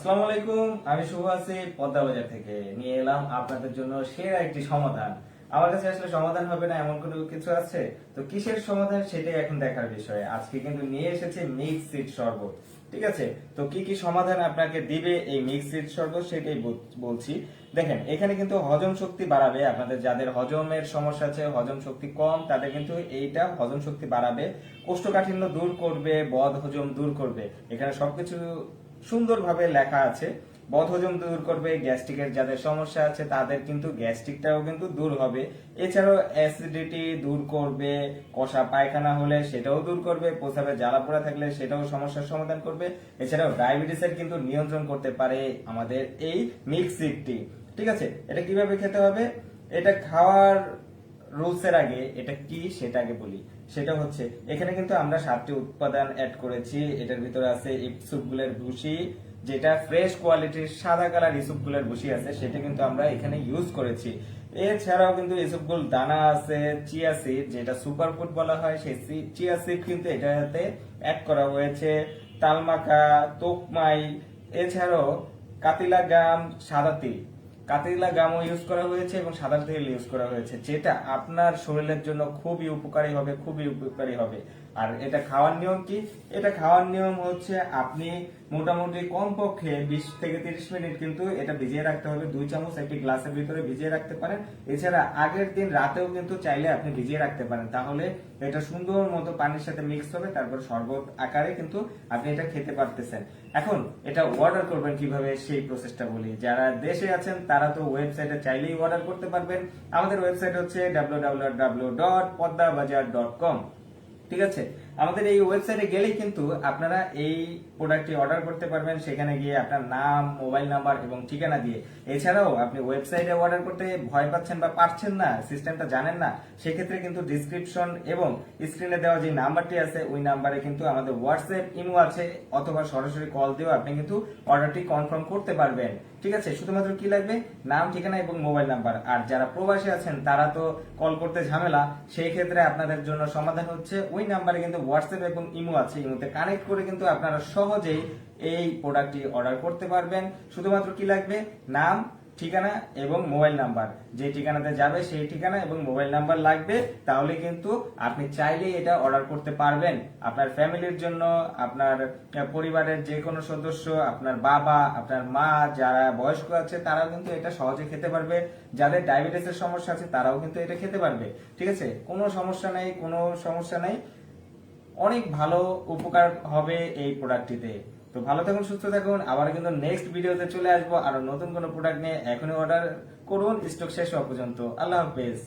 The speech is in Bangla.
আসসালামু আলাইকুম, আমি শুভ পদ্মা বাজার থেকে। নিয়ে এলাম আপনাদের জন্য সেরা একটি সমাধান। আমার কাছে আসলে সমাধান হবে না, এমন কোনো কিছু আছে? তো কিসের সমাধান সেটাই এখন দেখার বিষয়। আজকে কিন্তু নিয়ে এসেছে শরবত, ঠিক আছে? তো কি কি সমাধান আপনাকে দিবে এই শরবত সেটাই বলছি। দেখেন, এখানে কিন্তু হজম শক্তি বাড়াবে, আপনাদের যাদের হজমের সমস্যা আছে, হজম শক্তি কম, তাদের কিন্তু এইটা হজম শক্তি বাড়াবে, কোষ্ঠকাঠিন্য দূর করবে, বদ হজম দূর করবে। এখানে সবকিছু সুন্দরভাবে লেখা আছে। বদহজম দূর করবে, গ্যাস্ট্রিকের যাদের সমস্যা আছে তাদের কিন্তু গ্যাস্ট্রিকটাও কিন্তু দূর হবে। এছাড়াও অ্যাসিডিটি দূর করবে, কষা পায়খানা হলে সেটাও দূর করবে, প্রস্রাবে জ্বালা পোড়া থাকলে সেটাও সমস্যার সমাধান করবে। এছাড়াও ডায়াবেটিসের কিন্তু নিয়ন্ত্রণ করতে পারে আমাদের এই মিক্সিকটি ঠিক আছে? এটা কীভাবে খেতে হবে? এটা খাওয়ার রুলস এর আগে এটা কি সেটা আগে বলি। সেটা হচ্ছে, এখানে কিন্তু আমরা সাতটি উৎপাদন অ্যাড করেছি। এটার ভিতরে আছে ইপসুপগুলের ভুসি, যেটা ফ্রেশ কোয়ালিটির সাদা কালার ইসুপগুলের ভুসি আছে, সেটা কিন্তু আমরা এখানে ইউজ করেছি। এছাড়াও কিন্তু ইসুপগুল দানা আছে চিয়া সিড যেটা সুপার ফুড বলা হয়, সেই চিয়া সিড কিন্তু এটাতে অ্যাড করা হয়েছে। তালমাখা, তোকমাই, এছাড়াও কাতিলা গাম সাদা তিল। কাতিলা গামও ইউজ করা হয়েছে এবং সাদা তেল ইউজ করা হয়েছে, যেটা আপনার শরীরের জন্য খুবই উপকারী হবে, খুবই উপকারী হবে। আর এটা খাওয়ার নিয়ম কি? এটা খাওয়ার নিয়ম হচ্ছে আপনি মোটামুটি কমপক্ষে বিশ থেকে তিরিশ মিনিট কিন্তু এটা ভিজিয়ে রাখতে হবে। দুই চামচ একটি গ্লাসের ভিতরে ভিজিয়ে রাখতে পারেন। এছাড়া আগের দিন রাতেও কিন্তু চাইলে আপনি ভিজিয়ে রাখতে পারেন। তাহলে এটা সুন্দর মতো পানির সাথে মিক্স হবে, তারপর শরবত আকারে কিন্তু আপনি এটা খেতে পারতেছেন। এখন এটা অর্ডার করবেন কীভাবে সেই প্রসেসটা বলি। যারা দেশে আছেন, তারা তো ওয়েবসাইটে চাইলেই অর্ডার করতে পারবেন। আমাদের ওয়েবসাইট হচ্ছে www.poddabajar.com ঠিক আছে? আমাদের এই ওয়েবসাইটে গেলেই কিন্তু আপনারা এই প্রোডাক্টটি অর্ডার করতে পারবেন। সেখানে গিয়ে আপনার নাম মোবাইল নাম্বার এবং ঠিকানা দিয়ে। এছাড়াও আপনি ওয়েবসাইটে অর্ডার করতে ভয় পাচ্ছেন বা পারছেন না সিস্টেমটা জানেন না, সেক্ষেত্রে কিন্তু ডিসক্রিপশন এবং স্ক্রিনে দেওয়া যে নাম্বারটি আছে, ওই নাম্বারে কিন্তু আমাদের হোয়াটসঅ্যাপ ইমো আছে, অথবা সরাসরি কল দিয়েও আপনি কিন্তু অর্ডারটি কনফার্ম করতে পারবেন। ঠিক আছে? শুধুমাত্র কি লাগবে? নাম, ঠিকানা এবং মোবাইল নাম্বার আর যারা প্রবাসী আছেন, তারা তো কল করতে ঝামেলা সেই ক্ষেত্রে আপনাদের জন্য সমাধান হচ্ছে, ওই নাম্বারে কিন্তু হোয়াটসঅ্যাপ এবং ইমো আছে, ইমোতে কানেক্ট করে কিন্তু আপনারা সহজেই এই প্রোডাক্টটি অর্ডার করতে পারবেন। শুধুমাত্র কি লাগবে? নাম, ঠিকানা এবং মোবাইল নাম্বার যে ঠিকানাতে যাবে সেই ঠিকানা এবং মোবাইল নাম্বার লাগবে। তাহলে কিন্তু আপনি চাইলেই এটা অর্ডার করতে পারবেন। আপনার ফ্যামিলির জন্য, আপনার পরিবারের যে কোনো সদস্য, আপনার বাবা, আপনার মা, যারা বয়স্ক আছে, তারাও কিন্তু এটা সহজে খেতে পারবে। যাদের ডায়াবেটিসের সমস্যা আছে, তারাও কিন্তু এটা খেতে পারবে। ঠিক আছে? কোনো সমস্যা নেই, কোনো সমস্যা নেই। অনেক ভালো উপকার হবে এই প্রোডাক্টটিতে তো ভালো থাকুন, সুস্থ থাকুন। আবার কিন্তু নেক্সট ভিডিওতে চলে আসব। আরও নতুন কোনো প্রোডাক্ট নিয়ে এখনই অর্ডার করুন। স্টক শেষ হওয়া পর্যন্ত। আল্লাহ হাফেজ।